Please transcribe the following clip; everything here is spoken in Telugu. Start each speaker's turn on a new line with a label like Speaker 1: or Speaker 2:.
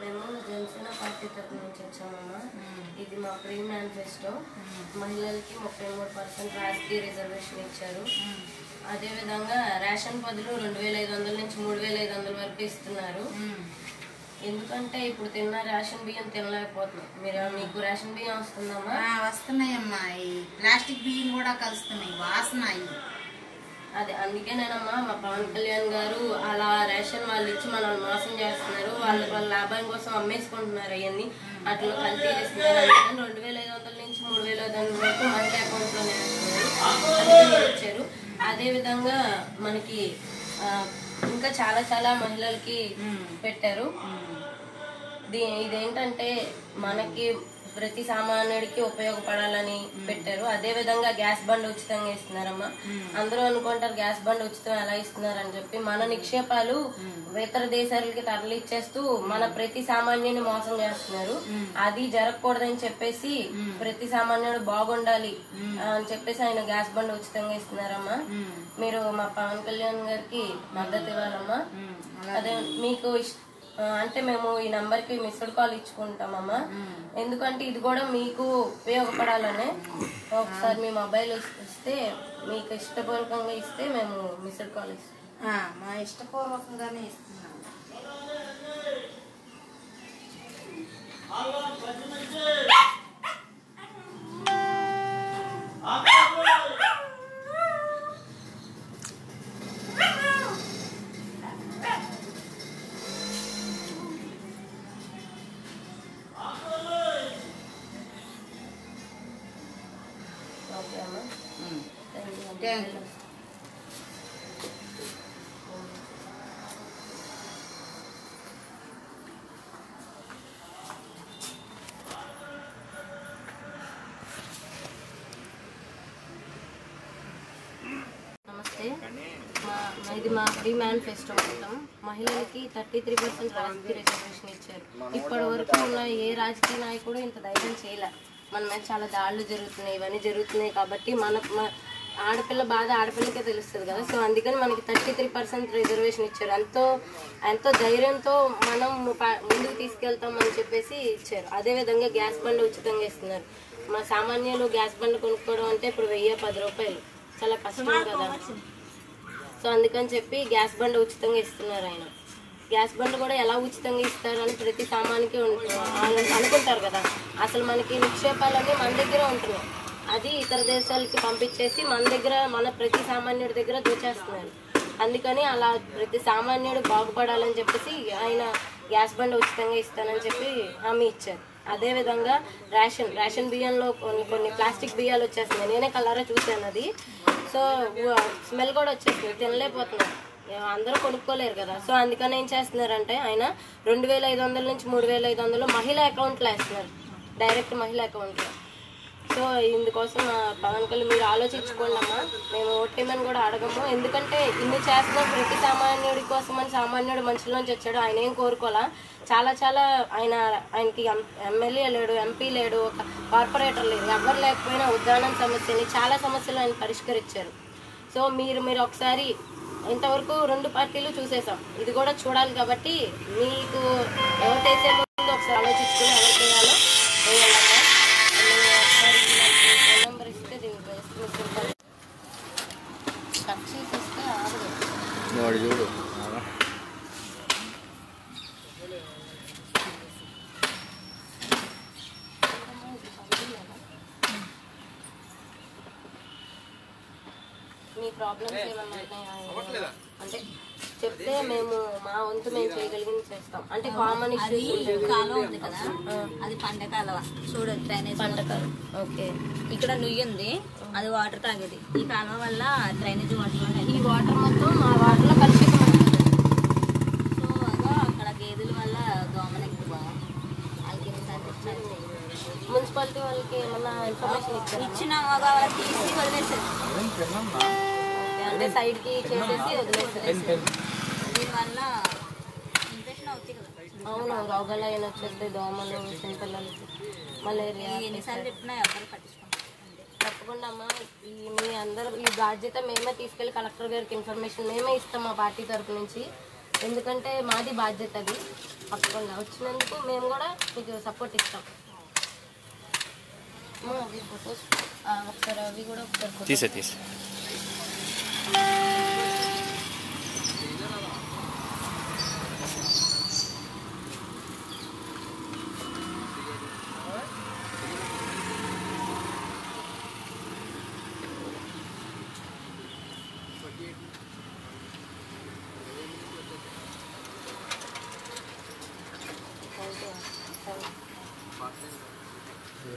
Speaker 1: మేము జనసేన పార్టీ తరఫు నుంచి వచ్చామమ్మా ఇది మా ప్రీ మేనిఫెస్టో. మహిళలకి ముప్పై మూడు పర్సెంట్ రాజకీయ రిజర్వేషన్ ఇచ్చారు. అదేవిధంగా రేషన్ బదులు రెండు వేల ఐదు వందల నుంచి మూడు వేల ఐదు వందల వరకు ఇస్తున్నారు. ఎందుకంటే ఇప్పుడు తిన్న రేషన్ బియ్యం తినలేకపోతున్నాం. మీరు మీకు రేషన్ బియ్యం వస్తుందమ్మా?
Speaker 2: వస్తున్నాయమ్మా. ఈ ప్లాస్టిక్ బియ్యం కూడా కలుస్తున్నాయి. వాసన
Speaker 1: అదే అందుకేనేనమ్మా మా పవన్ కళ్యాణ్ గారు అలా రేషన్ వాళ్ళు ఇచ్చి మనల్ని మోసం చేస్తున్నారు. వాళ్ళ వాళ్ళ లాభం కోసం అమ్మేసుకుంటున్నారు అవన్నీ అట్లా కల్తీ చేస్తున్నారు. అందుకని రెండు వేల ఐదు వందల నుంచి మూడు వేల ఐదు వందల వరకు మహిళ అకౌంట్లోనే వేస్తున్నారు. ఇచ్చారు అదే విధంగా మనకి ఇంకా చాలా చాలా మహిళలకి పెట్టారు. దీ- ఇదేంటంటే మనకి ప్రతి సామాన్యుడికి ఉపయోగపడాలని పెట్టారు. అదే విధంగా గ్యాస్ బండ్ ఉచితంగా ఇస్తున్నారమ్మా. అందరూ అనుకుంటారు గ్యాస్ బండ్ ఉచితం ఎలా ఇస్తున్నారని చెప్పి. మన నిక్షేపాలు ఇతర దేశాలకి తరలి ఇచ్చేస్తూ మన ప్రతి సామాన్యుని మోసం చేస్తున్నారు. అది జరగకూడదని చెప్పేసి ప్రతి సామాన్యుడు బాగుండాలి అని చెప్పేసి ఆయన గ్యాస్ బండ్ ఉచితంగా ఇస్తున్నారమ్మా. మీరు మా పవన్ కళ్యాణ్ గారికి మద్దతు ఇవ్వాలమ్మా. అదే మీకు అంటే మేము ఈ నంబర్కి మిస్డ్ కాల్ ఇచ్చుకుంటామమ్మా ఎందుకంటే ఇది కూడా మీకు ఉపయోగపడాలనే. ఒకసారి మీ మొబైల్ ఇస్తే మీకు ఇష్టపూర్వకంగా ఇస్తే మేము మిస్డ్ కాల్ ఇస్తాం.
Speaker 2: మా ఇష్టపూర్వకంగానే ఇస్తున్నాం.
Speaker 1: థ్యాంక్ యూ మా ఇది మా ఫ్రీ మేనిఫెస్టో మొత్తం. మహిళలకి థర్టీ త్రీ పర్సెంట్ రాజకీయ రిజర్వేషన్ ఇచ్చారు. ఇప్పటి వరకు ఉన్న ఏ రాజకీయ నాయకుడు ఇంత ధైర్యం చేయలే. మన మీద చాలా దాడులు జరుగుతున్నాయి ఇవన్నీ జరుగుతున్నాయి కాబట్టి మన ఆడపిల్ల బాధ ఆడపిల్లకే తెలుస్తుంది కదా. సో అందుకని మనకి థర్టీ త్రీ పర్సెంట్ రిజర్వేషన్ ఇచ్చారు. ఎంతో ఎంతో ధైర్యంతో మనం ముందుకు తీసుకెళ్తాం అని చెప్పేసి ఇచ్చారు. అదేవిధంగా గ్యాస్ బండ్ ఉచితంగా ఇస్తున్నారు. మా సామాన్యులు గ్యాస్ బండ్ కొనుక్కోవడం అంటే ఇప్పుడు వెయ్యి పది రూపాయలు. చాలా కష్టం కదా. సో అందుకని చెప్పి గ్యాస్ బండ్ ఉచితంగా ఇస్తున్నారు ఆయన. గ్యాస్ బండ్లు కూడా ఎలా ఉచితంగా ఇస్తారు అని ప్రతి సామానికి అనుకుంటారు కదా. అసలు మనకి నిక్షేపాలన్నీ మన దగ్గర ఉంటున్నాయి. అది ఇతర దేశాలకి పంపించేసి మన దగ్గర మన ప్రతి సామాన్యుడి దగ్గర దోచేస్తున్నారు. అందుకని అలా ప్రతి సామాన్యుడు బాగుపడాలని చెప్పేసి ఆయన గ్యాస్ బండ్ ఉచితంగా ఇస్తానని చెప్పి హామీ ఇచ్చారు. అదేవిధంగా రేషన్ రేషన్ బియ్యంలో కొన్ని కొన్ని ప్లాస్టిక్ బియ్యాలు వచ్చేస్తున్నాయి. నేనే కలరా చూశాను అది. సో స్మెల్ కూడా వచ్చేస్తుంది తినలేకపోతున్నారు అందరూ కొనుక్కోలేరు కదా. సో అందుకని ఏం చేస్తున్నారంటే ఆయన రెండు వేల ఐదు వందల నుంచి మూడు వేల ఐదు వందలు మహిళా అకౌంట్లో వేస్తున్నారు. డైరెక్ట్ మహిళా అకౌంట్లో. సో ఇందుకోసం మా పవన్ కళ్యాణ్ మీరు ఆలోచించుకోండి అమ్మా. మేము ఓటేమని కూడా అడగము. ఎందుకంటే ఇన్ని చేస్తున్నాం ప్రతి సామాన్యుడి కోసం అని సామాన్యుడు మంచిలోంచి వచ్చాడు. ఆయన ఏం కోరుకోవాలా? చాలా చాలా ఆయన ఆయనకి ఎం- ఎమ్మెల్యే లేడు ఎంపీ లేడు ఒక కార్పొరేటర్ లేడు. ఎవరు లేకపోయినా ఉద్యానం సమస్యని చాలా సమస్యలు ఆయన పరిష్కరించారు. సో మీరు మీరు ఒకసారి ఇంతవరకు రెండు పార్టీలు చూసేసాం ఇది కూడా చూడాలి కాబట్టి మీకు ఎవరు చేసే ముందు ఒకసారి ఆలోచించుకుని ఎవరు చేయాలో.
Speaker 3: వాడు చూడు.
Speaker 1: మీ ప్రాబ్లమ్స్ ఏమన్నా ఉన్నాయా? అంటే చెప్తే మేము మా వంతు మేము చేయగలిగింది చేస్తాం. అంటే కామన్
Speaker 4: కాలువ ఉంది కదా అది పంట కాలువ. చూడు డ్రైనేజ్
Speaker 1: పంటకాలు ఓకే.
Speaker 4: ఇక్కడ నుయ్యి ఉంది అది వాటర్ తాగేది. ఈ కాలువ వల్ల డ్రైనేజ్ వాటర్
Speaker 1: ఈ వాటర్ మొత్తం మా వాటర్లో కలుషితం అవుతుంది.
Speaker 4: సో అదో అక్కడ గేదెల వల్ల దోమలు ఎక్కువ. వాళ్ళకి.
Speaker 1: మున్సిపాలిటీ వాళ్ళకి ఏమన్నా ఇన్ఫర్మేషన్ ఇచ్చారు?
Speaker 4: ఇచ్చిన వాళ్ళకి తీసి వదిలేసారు
Speaker 1: అంటే సైడ్కి చేసేసి వదిలేస్తారు
Speaker 4: దీనివల్ల ఇన్ఫెక్షన్ అవుతాయి కదా.
Speaker 1: అవును రోగాలైన వచ్చేస్తే దోమలు చిన్నపిల్లలకి మలేరియా
Speaker 4: ఎన్నిసార్లు చెప్పినా ఎవరు పట్టించుకుంటారు
Speaker 1: తప్పకుండా అమ్మా. ఈ మీ అందరూ ఈ బాధ్యత మేమే తీసుకెళ్ళి కలెక్టర్ గారికి ఇన్ఫర్మేషన్ మేమే ఇస్తాం మా పార్టీ తరపు నుంచి. ఎందుకంటే మాది బాధ్యత అది. తప్పకుండా. వచ్చినందుకు మేము కూడా మీకు సపోర్ట్ ఇస్తాం. అవి ఫొటోస్ ఒకసారి అవి కూడా ఒకసారి photos.
Speaker 5: తీసే.